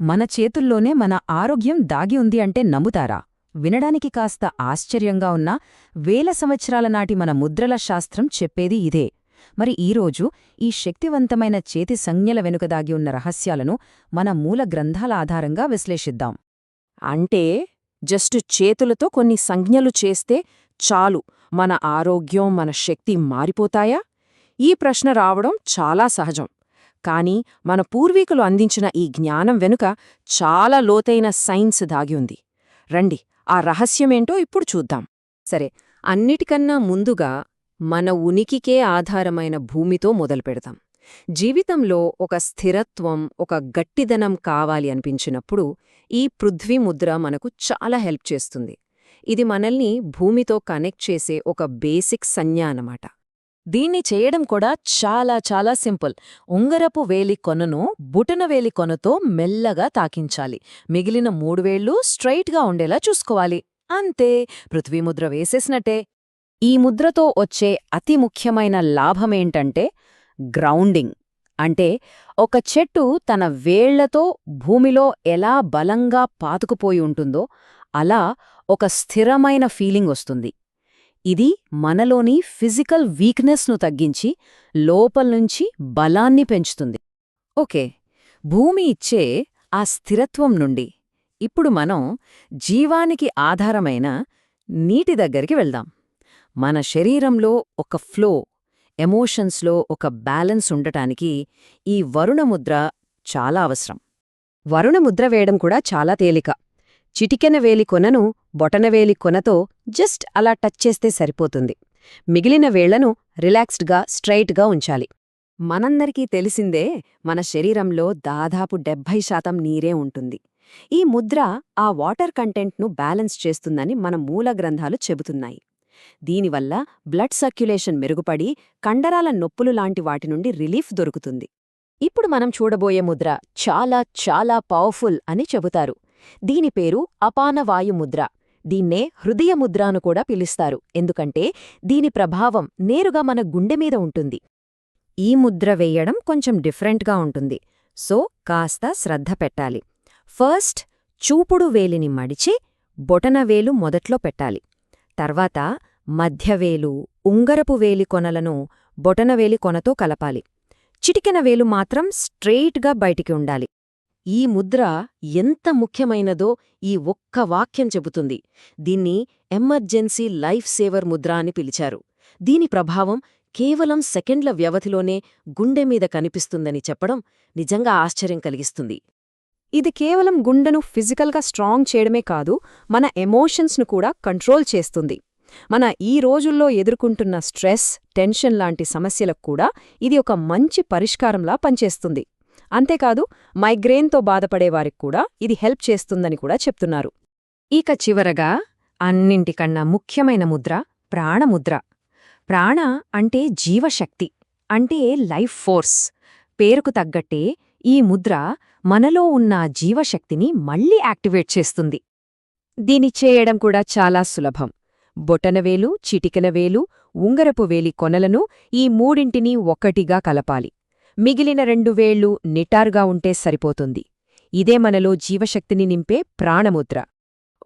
మన చేతుల్లోనే మన ఆరోగ్యం దాగి ఉంది అంటే నమ్ముతారా? వినడానికి కాస్త ఆశ్చర్యంగా ఉన్నా వేల సంవత్సరాల నాటి మన ముద్రల శాస్త్రం చెప్పేది ఇదే. మరి ఈరోజు ఈ శక్తివంతమైన చేతి సంజ్ఞల వెనుక దాగి ఉన్న రహస్యాలను మన మూల గ్రంథాల ఆధారంగా విశ్లేషిద్దాం. అంటే జస్ట్ చేతులతో కొన్ని సంజ్ఞలు చేస్తే చాలు మన ఆరోగ్యం మన శక్తి మారిపోతాయా? ఈ ప్రశ్న రావడం చాలా సహజం. కాని మన పూర్వీకులు అందించిన ఈ జ్ఞానం వెనుక చాలా లోతైన సైన్స్ దాగి ఉంది. రండి ఆ రహస్యమేంటో ఇప్పుడు చూద్దాం. సరే అన్నిటికన్నా ముందుగా మన ఉనికికే ఆధారమైన భూమితో మొదలుపెడతాం జీవితంలో ఒక స్థిరత్వం ఒక గట్టిదనం కావాలి అనిపించినప్పుడు ఈ పృథ్వీ ముద్ర మనకు చాలా హెల్ప్ చేస్తుంది. ఇది మనల్ని భూమితో కనెక్ట్ చేసే ఒక బేసిక్ సంజ్ఞ అన్నమాట. దీన్ని చేయడం కూడా చాలా చాలా సింపుల్. ఉంగరపు వేలి కొనను బుటనవేలి కొనతో మెల్లగా తాకించాలి. మిగిలిన మూడు వేళ్ళు స్ట్రైట్గా ఉండేలా చూసుకోవాలి. అంతే పృథ్వీముద్ర వేసేసినట్టే. ఈ ముద్రతో వచ్చే అతి ముఖ్యమైన లాభమేంటంటే గ్రౌండింగ్. అంటే ఒక చెట్టు తన వేళ్ళతో భూమిలో ఎలా బలంగా పాతుకుపోయి ఉంటుందో అలా ఒక స్థిరమైన ఫీలింగ్ వస్తుంది. ఇది మనలోని ఫిజికల్ వీక్నెస్ను తగ్గించి లోపల్నుంచి బలాన్ని పెంచుతుంది. ఓకే భూమి ఇచ్చే ఆ స్థిరత్వం నుండి ఇప్పుడు మనం జీవానికి ఆధారమైన నీటి దగ్గరికి వెళ్దాం. మన శరీరంలో ఒక ఫ్లో ఎమోషన్స్లో ఒక బ్యాలెన్స్ ఉండటానికి ఈ వరుణముద్ర చాలా అవసరం. వరుణముద్ర వేయడం కూడా చాలా తేలిక. చిటికెన వేలి కొనను బొటనవేలి కొనతో జస్ట్ అలా టచ్ చేస్తే సరిపోతుంది. మిగిలిన వేళ్ళను రిలాక్స్డ్గా స్ట్రైట్గా ఉంచాలి. మనందరికీ తెలిసిందే మన శరీరంలో దాదాపు డెబ్భై శాతం నీరే ఉంటుంది. ఈ ముద్ర ఆ వాటర్ కంటెంట్ను బ్యాలెన్స్ చేస్తుందని మన మూల గ్రంథాలు చెబుతున్నాయి. దీనివల్ల బ్లడ్ సర్క్యులేషన్ మెరుగుపడి కండరాల నొప్పులు లాంటి వాటి నుండి రిలీఫ్ దొరుకుతుంది. ఇప్పుడు మనం చూడబోయే ముద్ర చాలా చాలా పవర్ఫుల్ అని చెబుతారు. దీని పేరు అపానవాయుముద్ర దీన్నే హృదయ ముద్రాను కూడా పిలుస్తారు. ఎందుకంటే దీని ప్రభావం నేరుగా మన గుండె మీద ఉంటుంది. ఈ ముద్ర వేయడం కొంచెం డిఫరెంట్గా ఉంటుంది. సో కాస్త శ్రద్ధ పెట్టాలి. ఫస్ట్ చూపుడు వేలిని మడిచి బొటనవేలు మొదట్లో పెట్టాలి. తర్వాత మధ్యవేలు ఉంగరపు వేలి కొనలను బొటనవేలి కొనతో కలపాలి. చిటికెన వేలు మాత్రం స్ట్రెయిట్గా బయటికి ఉండాలి. ఈ ముద్ర ఎంత ముఖ్యమైనదో ఈ ఒక్క వాక్యం చెబుతుంది. దీన్ని ఎమర్జెన్సీ లైఫ్ సేవర్ ముద్ర అని పిలిచారు. దీని ప్రభావం కేవలం సెకండ్ల వ్యవధిలోనే గుండె మీద కనిపిస్తుందని చెప్పడం నిజంగా ఆశ్చర్యం కలిగిస్తుంది. ఇది కేవలం గుండెను ఫిజికల్గా స్ట్రాంగ్ చేయడమే కాదు మన ఎమోషన్స్ను కూడా కంట్రోల్ చేస్తుంది. మన ఈ రోజుల్లో ఎదుర్కొంటున్న స్ట్రెస్ టెన్షన్ లాంటి సమస్యలకు కూడా ఇది ఒక మంచి పరిష్కారంలా పనిచేస్తుంది. అంతేకాదు మైగ్రేన్తో బాధపడేవారికి కూడా ఇది హెల్ప్ చేస్తుందని కూడా చెప్తున్నారు. ఇక చివరగా అన్నింటికన్నా ముఖ్యమైన ముద్ర ప్రాణముద్ర. ప్రాణ అంటే జీవశక్తి అంటే లైఫ్ ఫోర్స్. పేరుకు తగ్గట్టే ఈ ముద్ర మనలో ఉన్న జీవశక్తిని మళ్ళీ యాక్టివేట్ చేస్తుంది. దీని చేయడం కూడా చాలా సులభం. బొటనవేలు చిటికనవేలు ఉంగరపు వేలి కొనలను ఈ మూడింటినీ ఒక్కటిగా కలపాలి. మిగిలిన రెండు వేళ్ళు నిటారుగా ఉంటే సరిపోతుంది. ఇదే మనలో జీవశక్తిని నింపే ప్రాణముద్ర.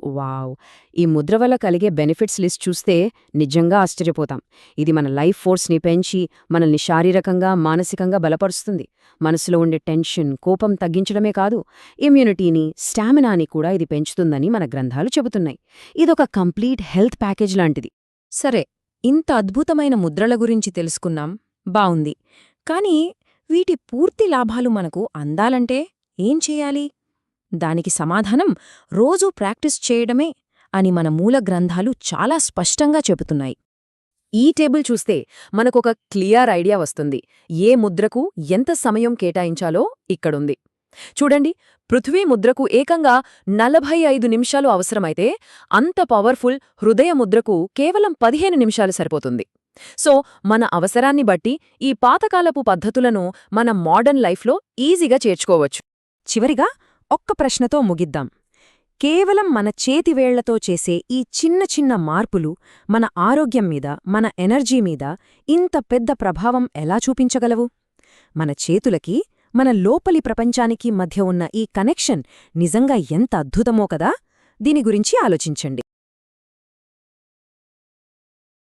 వావ్! ఈ ముద్ర వల్ల కలిగే బెనిఫిట్స్ లిస్ట్ చూస్తే నిజంగా ఆశ్చర్యపోతాం. ఇది మన లైఫ్ ఫోర్స్ని పెంచి మనల్ని శారీరకంగా మానసికంగా బలపరుస్తుంది. మనసులో ఉండే టెన్షన్ కోపం తగ్గించడమే కాదు ఇమ్యూనిటీని స్టామినాని కూడా ఇది పెంచుతుందని మన గ్రంథాలు చెబుతున్నాయి. ఇదొక కంప్లీట్ హెల్త్ ప్యాకేజ్ లాంటిది. సరే ఇంత అద్భుతమైన ముద్రల గురించి తెలుసుకున్నాం. బావుంది. కాని వీటి పూర్తి లాభాలు మనకు అందాలంటే ఏం చెయ్యాలి దానికి సమాధానం రోజూ ప్రాక్టీస్ చేయడమే అని మన మూల గ్రంథాలు చాలా స్పష్టంగా చెబుతున్నాయి. ఈ టేబుల్ చూస్తే మనకొక క్లియర్ ఐడియా వస్తుంది. ఏ ముద్రకు ఎంత సమయం కేటాయించాలో ఇక్కడుంది. చూడండి పృథ్వీ ముద్రకు ఏకంగా నలభై ఐదు నిమిషాలు అవసరమైతే అంత పవర్ఫుల్ హృదయ ముద్రకు కేవలం పదిహేను నిమిషాలు సరిపోతుంది. సో మన అవసరాన్ని బట్టి ఈ పాతకాలపు పద్ధతులను మన మోడర్న్ లైఫ్లో ఈజీగా చేర్చుకోవచ్చు. చివరిగా ఒక్క ప్రశ్నతో ముగిద్దాం. కేవలం మన చేతివేళ్ళతో చేసే ఈ చిన్న చిన్న మార్పులు మన ఆరోగ్యం మీద మన ఎనర్జీ మీద ఇంత పెద్ద ప్రభావం ఎలా చూపించగలవు? మన చేతులకి మన లోపలి ప్రపంచానికి మధ్య ఉన్న ఈ కనెక్షన్ నిజంగా ఎంత అద్భుతమో కదా? దీని గురించి ఆలోచించండి.